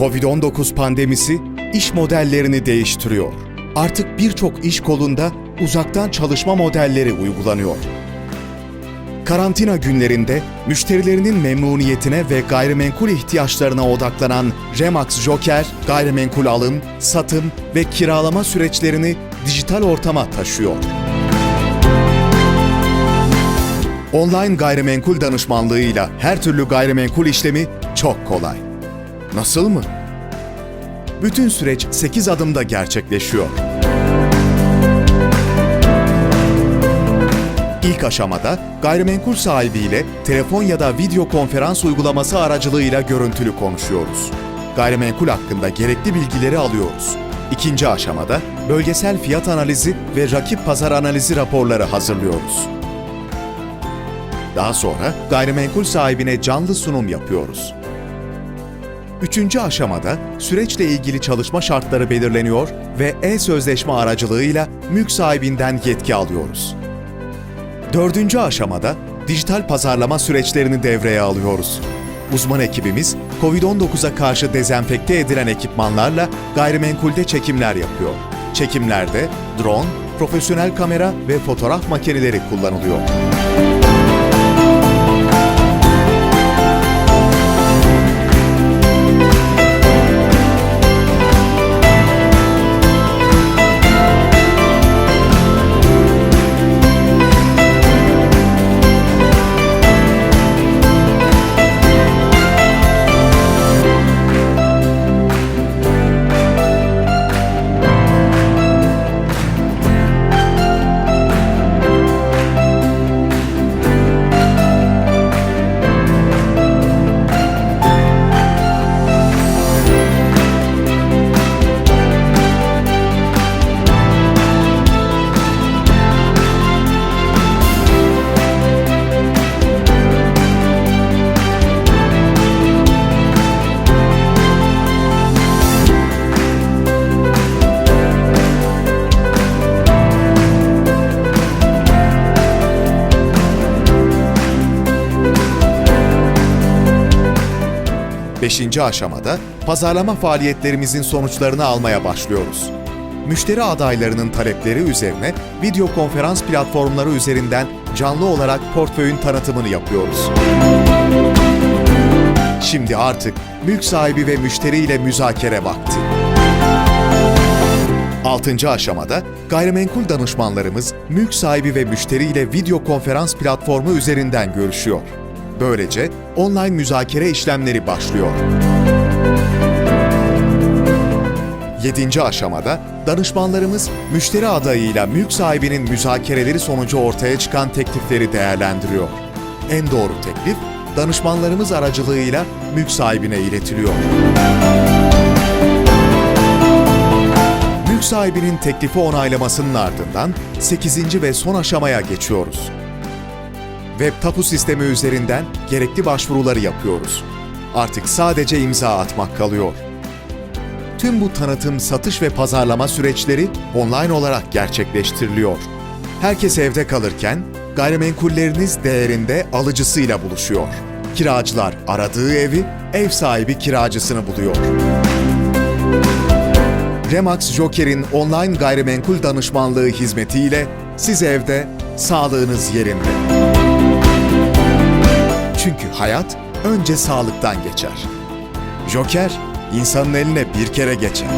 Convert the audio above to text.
Covid-19 pandemisi iş modellerini değiştiriyor. Artık birçok iş kolunda uzaktan çalışma modelleri uygulanıyor. Karantina günlerinde müşterilerinin memnuniyetine ve gayrimenkul ihtiyaçlarına odaklanan Remax Joker, gayrimenkul alım, satım ve kiralama süreçlerini dijital ortama taşıyor. Online gayrimenkul danışmanlığıyla her türlü gayrimenkul işlemi çok kolay. Nasıl mı? Bütün süreç 8 adımda gerçekleşiyor. İlk aşamada gayrimenkul sahibiyle telefon ya da video konferans uygulaması aracılığıyla görüntülü konuşuyoruz. Gayrimenkul hakkında gerekli bilgileri alıyoruz. İkinci aşamada bölgesel fiyat analizi ve rakip pazar analizi raporları hazırlıyoruz. Daha sonra gayrimenkul sahibine canlı sunum yapıyoruz. Üçüncü aşamada süreçle ilgili çalışma şartları belirleniyor ve e-sözleşme aracılığıyla mülk sahibinden yetki alıyoruz. Dördüncü aşamada dijital pazarlama süreçlerini devreye alıyoruz. Uzman ekibimiz COVID-19'a karşı dezenfekte edilen ekipmanlarla gayrimenkulde çekimler yapıyor. Çekimlerde drone, profesyonel kamera ve fotoğraf makineleri kullanılıyor. Beşinci aşamada pazarlama faaliyetlerimizin sonuçlarını almaya başlıyoruz. Müşteri adaylarının talepleri üzerine video konferans platformları üzerinden canlı olarak portföyün tanıtımını yapıyoruz. Şimdi artık mülk sahibi ve müşteriyle müzakere vakti. Altıncı aşamada gayrimenkul danışmanlarımız mülk sahibi ve müşteriyle video konferans platformu üzerinden görüşüyor. Böylece online müzakere işlemleri başlıyor. Yedinci aşamada danışmanlarımız müşteri adayıyla mülk sahibinin müzakereleri sonucu ortaya çıkan teklifleri değerlendiriyor. En doğru teklif danışmanlarımız aracılığıyla mülk sahibine iletiliyor. Mülk sahibinin teklifi onaylamasının ardından 8. ve son aşamaya geçiyoruz. Web tapu sistemi üzerinden gerekli başvuruları yapıyoruz. Artık sadece imza atmak kalıyor. Tüm bu tanıtım, satış ve pazarlama süreçleri online olarak gerçekleştiriliyor. Herkes evde kalırken gayrimenkulleriniz değerinde alıcısıyla buluşuyor. Kiracılar aradığı evi, ev sahibi kiracısını buluyor. Remax Joker'in online gayrimenkul danışmanlığı hizmetiyle siz evde, sağlığınız yerinde. Çünkü hayat önce sağlıktan geçer. Joker, insanın eline bir kere geçer.